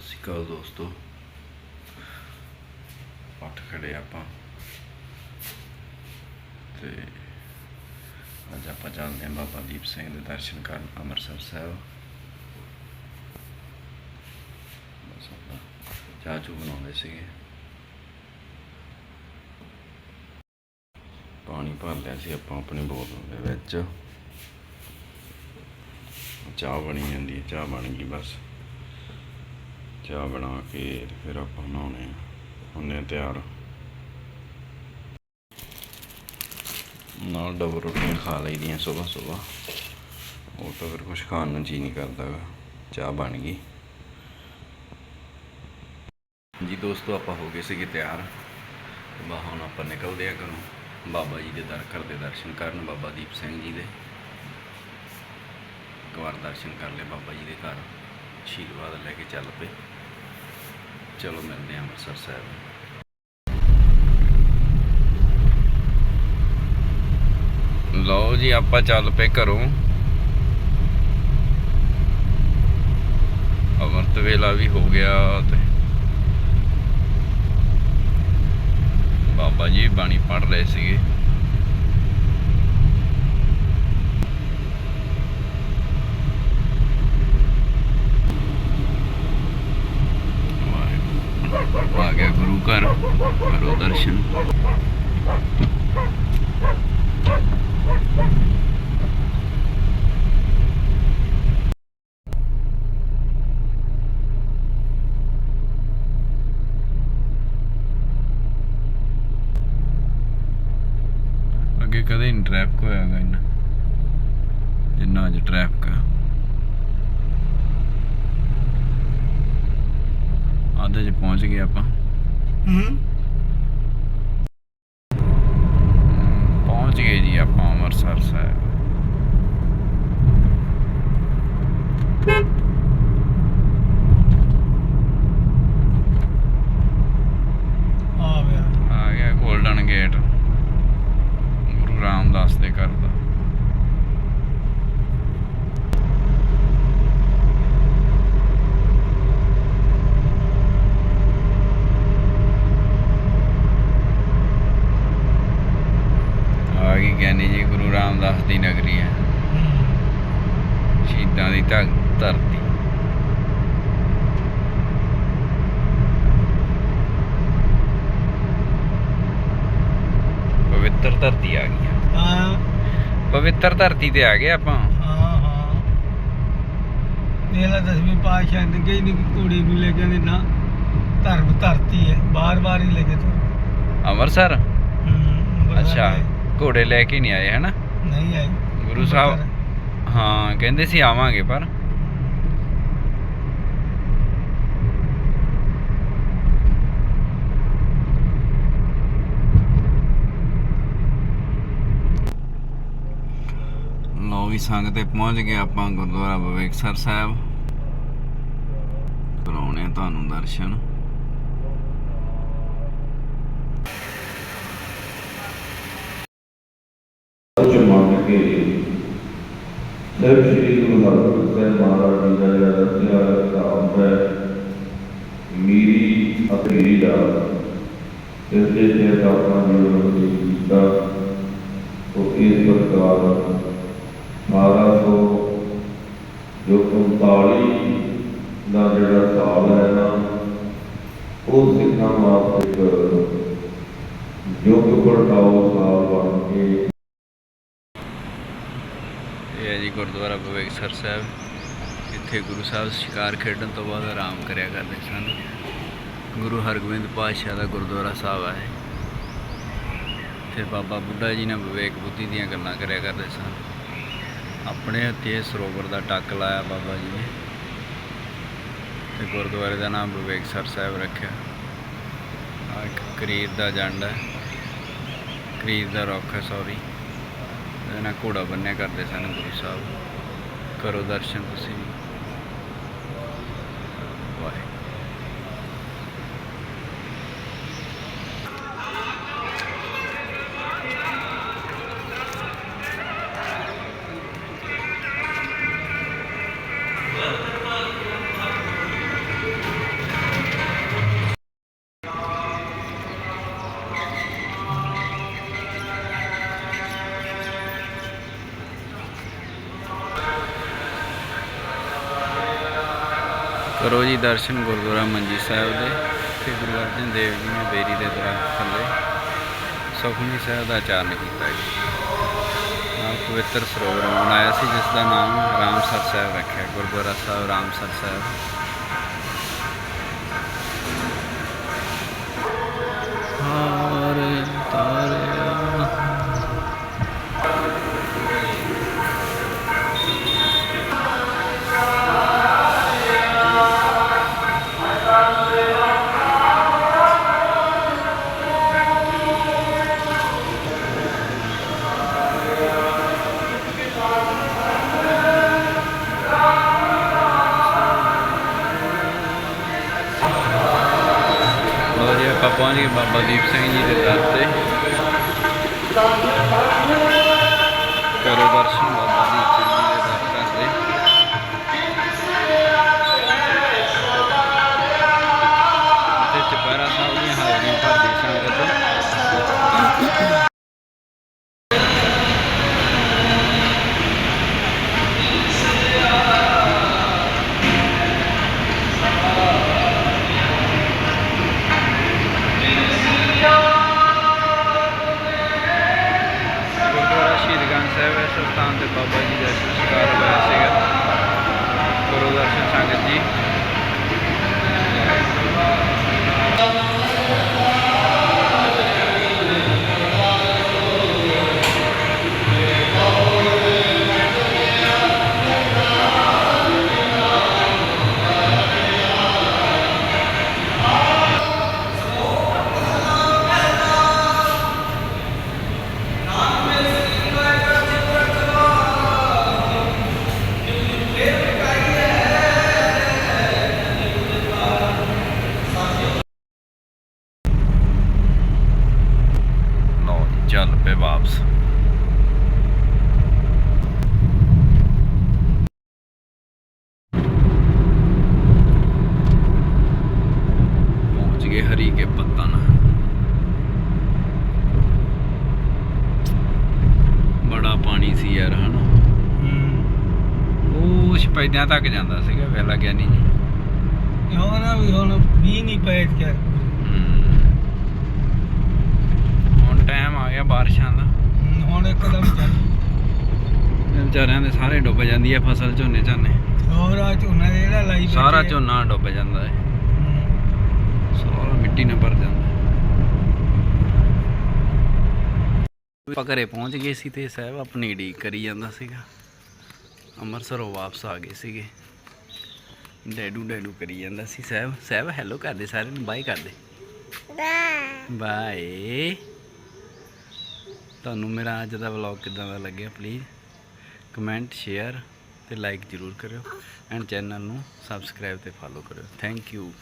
ਸਤਿ ਸ਼੍ਰੀ ਅਕਾਲ ਦੋਸਤੋ। ਉੱਠ ਖੜੇ ਆਪਾਂ। ਤੇ ਅੱਜ ਆਪਾਂ ਜਾਂਦੇ ਹਾਂ ਬਾਬਾ ਦੀਪ ਸਿੰਘ ਦੇ ਦਰਸ਼ਨ ਕਰਨ ਅੰਮ੍ਰਿਤਸਰ ਸਾਹਿਬ। ਬਸ ਆਪਾਂ ਚਾਹ ਚੂ ਬਣਾਉਂਦੇ ਸੀਗੇ। ਪਾਣੀ ਭਰ ਲਿਆ ਸੀ ਆਪਾਂ ਆਪਣੀ ਬੋਤਲ ਦੇ ਵਿੱਚ। ਚਾਹ ਬਣੀ ਜਾਂਦੀ ਹੈ, ਚਾਹ ਬਣ ਗਈ ਬਸ। ਚਾਹ ਬਣਾ ਕੇ ਫਿਰ ਆਪਾਂ ਨਹਾਉਣੇ ਆ। ਹੁੰਨੇ ਤਿਆਰ। ਨਾਲ ਡਬਲ ਰੋਟੀਆਂ ਖਾ ਲਈਦੀਆਂ ਸਵੇਰ ਸਵੇਰ ਉਹ ਤਾਂ ਫਿਰ ਕੁਝ ਖਾਣ ਨੂੰ ਜੀ ਨਹੀਂ ਕਰਦਾ ਚਾਹ ਬਣ ਗਈ। ਜੀ ਦੋਸਤੋ, ਆਪਾਂ ਹੋ ਗਏ ਸੀਗੇ ਤਿਆਰ। ਬਾ, ਹੁਣ ਆਪਾਂ ਨਿਕਲਦੇ ਆ ਘਰੋਂ। ਬਾਬਾ ਜੀ ਦੇ ਦਰ, ਘਰ ਦੇ ਦਰਸ਼ਨ ਕਰਨ, ਬਾਬਾ ਦੀਪ ਸਿੰਘ ਜੀ ਦੇ। ਇੱਕ ਵਾਰ ਦਰਸ਼ਨ ਕਰ ਲਏ ਬਾਬਾ ਜੀ ਦੇ ਘਰ। ਆਸ਼ੀਰਵਾਦ ਲੈ ਕੇ ਚੱਲ ਪਏ। ਚਲੋ ਮਿਲਦੇ ਹਾਂ ਅੰਮ੍ਰਿਤਸਰ ਸਾਹਿਬ ਲਓ ਜੀ, ਆਪਾਂ ਚੱਲ ਪਏ ਘਰੋਂ। ਅਮਰਤ ਵੇਲਾ ਵੀ ਹੋ ਗਿਆ ਤੇ ਬਾਬਾ ਜੀ ਬਾਣੀ ਪੜ ਰਹੇ ਸੀਗੇ। ਆ ਗਿਆ ਗੁਰੂ ਘਰ ਕਰੋ ਦਰਸ਼ਨ ਅੱਗੇ ਕਦੇ ਨਹੀਂ ਟ੍ਰੈਫਿਕ ਹੋਇਆਗਾ ਇੰਨਾ ਜਿੰਨਾ ਅੱਜ ਟ੍ਰੈਫਿਕ ਆ ਆਧੇ ਚ ਪਹੁੰਚ ਗਏ ਆਪਾਂ ਹੂੰ ਪਹੁੰਚ ਗਏ ਜੀ ਆਪਾਂ ਅੰਮ੍ਰਿਤਸਰ ਸਾਹਿਬ ਆ ਗਿਆ ਆ ਗਿਆ 골ਡਨ ਗੇਟ ਗੁਰੂ ਰਾਮਦਾਸ ਦੇ ਘਰ ਦਾ ਆ ਗਈ ਗਿਆਨੀ ਜੀ ਗੁਰੂ ਰਾਮਦਾਸ ਦੀ ਨਗਰੀ ਹੈ। ਸ਼ਹੀਦਾਂ ਦੀ ਧਰ- ਧਰਤੀ। ਪਵਿੱਤਰ ਧਰਤੀ ਆ ਗਈ। ਹਾਂ। ਪਵਿੱਤਰ ਧਰਤੀ ਤੇ ਆ ਗਏ ਆਪਾਂ। ਹਾਂ ਹਾਂ। ਇਹਲਾ ਦਸਵੀਂ ਪਾਤਸ਼ਾਹ ਨੇ ਕਹੀ ਨਹੀਂ ਘੋੜੀ ਨੂੰ ਲੈ ਕੇ ਨਾ ਧਰਮ ਧਰਤੀ ਹੈ ਬਾਰ-ਬਾਰ ਹੀ ਲੈ ਕੇ ਤੁਰ। ਅੰਮ੍ਰਿਤਸਰ? ਅੱਛਾ ਘੋੜੇ ਲੈ ਕੇ ਨਹੀਂ ਆਏ ਹਨਾ? ਨਹੀਂ ਗੁਰੂ ਸਾਹਿਬ ਹਾਂ ਕਹਿੰਦੇ ਸੀ ਆਵਾਂਗੇ ਪਰ ਵੀ ਸੰਗ ਤੇ ਪਹੁੰਚ ਗਏ ਆਪਾਂ ਗੁਰਦੁਆਰਾ ਬਵੇਕਸਰ ਸਾਹਿਬ। ਕਰਾਉਣੇ ਤੁਹਾਨੂੰ ਦਰਸ਼ਨ ਕੁਝ ਮੰਗ ਕੇ ਸਿਰਫ ਸ੍ਰੀ ਗੁਰੂ ਹਰਗੋਬਿੰਦ ਸਾਹਿਬ ਮਹਾਰਾਜ ਜੀ ਦਾ ਜਿਹੜਾ ਰਚਿਆ ਧਾਮ ਹੈ, ਮੀਰੀ ਅਪੀਰੀ ਦਾ ਇਸ ਦੇ ਤੇ ਆਪਣਾ ਜੀਵਨ ਦੇ ਕੀਤਾ। ਉਹ ਇਸ ਪ੍ਰਕਾਰ ਮਹਾਰਾਜ ਤੋਂ ਜੋ 39 ਦਾ ਜਿਹੜਾ ਸਾਲ ਹੈ ਨਾ, ਉਹ ਸਿੱਖਾਂ ਵਾਸਤੇ ਇੱਕ ਯੁੱਗ ਪੜਤਾਓ ਸਾਲ ਬਣ ਕੇ ਇਹ ਹੈ ਜੀ ਗੁਰਦੁਆਰਾ ਬਵੇਕਸਰ ਸਾਹਿਬ। ਇੱਥੇ ਗੁਰੂ ਸਾਹਿਬ ਸ਼ਿਕਾਰ ਖੇਡਣ ਤੋਂ ਬਾਅਦ ਆਰਾਮ ਕਰਿਆ ਕਰਦੇ ਸਨ। ਗੁਰੂ ਹਰਗੋਬਿੰਦ ਪਾਤਸ਼ਾਹ ਦਾ ਗੁਰਦੁਆਰਾ ਸਾਹਿਬ ਹੈ ਤੇ ਬਾਬਾ ਬੁੱਢਾ ਜੀ ਨੇ ਵਿਵੇਕ ਬੁੱਧੀ ਦੀਆਂ ਗੱਲਾਂ ਕਰਿਆ ਕਰਦੇ ਸਨ। ਆਪਣੇ ਹੱਥੀਂ ਸਰੋਵਰ ਦਾ ਟੱਕ ਲਾਇਆ ਬਾਬਾ ਜੀ ਨੇ। ਤੇ ਗੁਰਦੁਆਰੇ ਦਾ ਨਾਮ ਵਿਵੇਕ ਸਰ ਸਾਹਿਬ ਰੱਖਿਆ। ਆ ਇੱਕ ਕਰੀਰ ਦਾ ਜੰਡ ਹੈ। ਕਰੀਰ ਦਾ ਰੁੱਖ ਹੈ ਸੌਰੀ ਇਹਦੇ ਨਾਲ ਘੋੜਾ ਬੰਨਿਆ ਕਰਦੇ ਸਨ ਗੁਰੂ ਸਾਹਿਬ। ਕਰੋ ਦਰਸ਼ਨ ਤੁਸੀਂ। ਕਰੋ ਜੀ ਦਰਸ਼ਨ ਗੁਰਦੁਆਰਾ ਮੰਜੀ ਸਾਹਿਬ ਦੇ, ਤੇ ਗੁਰੂ ਅਰਜਨ ਦੇਵ ਜੀ ਨੇ ਬੇਰੀ ਦੇ ਦਰਖਤ ਥੱਲੇ ਸੁਖਮਨੀ ਸਾਹਿਬ ਦਾ ਆਚਰਨ ਕੀਤਾ ਜੀ। ਨਾਲ ਪਵਿੱਤਰ ਸਰੋਵਰ ਬਣਾਇਆ ਸੀ, ਜਿਸ ਦਾ ਨਾਮ ਰਾਮਸਰ ਸਾਹਿਬ ਰੱਖਿਆ, ਗੁਰਦੁਆਰਾ ਸਾਹਿਬ ਰਾਮਸਰ ਸਾਹਿਬ। ਪਹੁੰਚ ਗਏ ਬਾਬਾ ਦੀਪ ਸਿੰਘ ਜੀ ਦੇ ਗਏ ਹਰੀ ਕੇ ਪੱਤਨ ਬੜਾ ਪਾਣੀ ਸੀ ਯਾਰ ਹਨਾ? ਉਹ ਸਪੈਦਿਆਂ ਤੱਕ ਜਾਂਦਾ ਸੀਗਾ ਵੇਲਾ ਗਿਆਨੀ ਜੀ ਹੁਣ ਵੀ ਹੁਣ ਵੀ ਨਹੀਂ ਪਏ ਹਮ। ਹੁਣ ਟਾਈਮ ਆ ਗਿਆ ਬਾਰਿਸ਼ਾਂ ਦਾ। ਹੁਣ ਇੱਕਦਮ ਚੱਲ। ਵਿਚਾਰਿਆਂ ਦੇ ਸਾਰੇ ਡੁੱਬ ਜਾਂਦੀ ਹੈ ਫਸਲ ਝੋਨੇ ਝਾਨੇ। ਹੋਰ ਆ ਝੋਨਾ ਜਿਹੜਾ ਲਾਈ ਸਾਰਾ। ਝੋਨਾ ਡੁੱਬ ਜਾਂਦਾ ਹੂੰ। ਮਿੱਟੀ ਨਾਲ ਭਰ ਜਾਂਦਾ। ਆਪਾਂ ਘਰੇ ਪਹੁੰਚ ਗਏ ਸੀ ਤੇ ਸਾਹਿਬ ਆਪਣੀ ਢੀਕ ਕਰੀ ਜਾਂਦਾ ਸੀਗਾ। ਅੰਮ੍ਰਿਤਸਰੋਂ ਵਾਪਸ ਆ ਗਏ ਸੀਗੇ। ਡੈਡੂ ਡੈਡੂ ਕਰੀ ਜਾਂਦਾ ਸੀ। ਸਾਹਿਬ ਸਾਹਿਬ ਹੈਲੋ ਕਰਦੇ ਸਾਰਿਆਂ ਨੂੰ ਬਾਏ ਕਰਦੇ ਬਾਏ ਤੁਹਾਨੂੰ ਮੇਰਾ ਅੱਜ ਦਾ ਵਲੌਗ ਕਿਦਾਂ ਦਾ ਲੱਗਿਆ ਪਲੀਜ਼ ਕਮੈਂਟ ਸ਼ੇਅਰ ਤੇ ਲਾਈਕ ਜ਼ਰੂਰ ਕਰਿਓ। ਐਂਡ ਚੈਨਲ ਨੂੰ ਸਬਸਕ੍ਰਾਈਬ ਤੇ ਫੋਲੋ ਕਰਿਓ। Thank you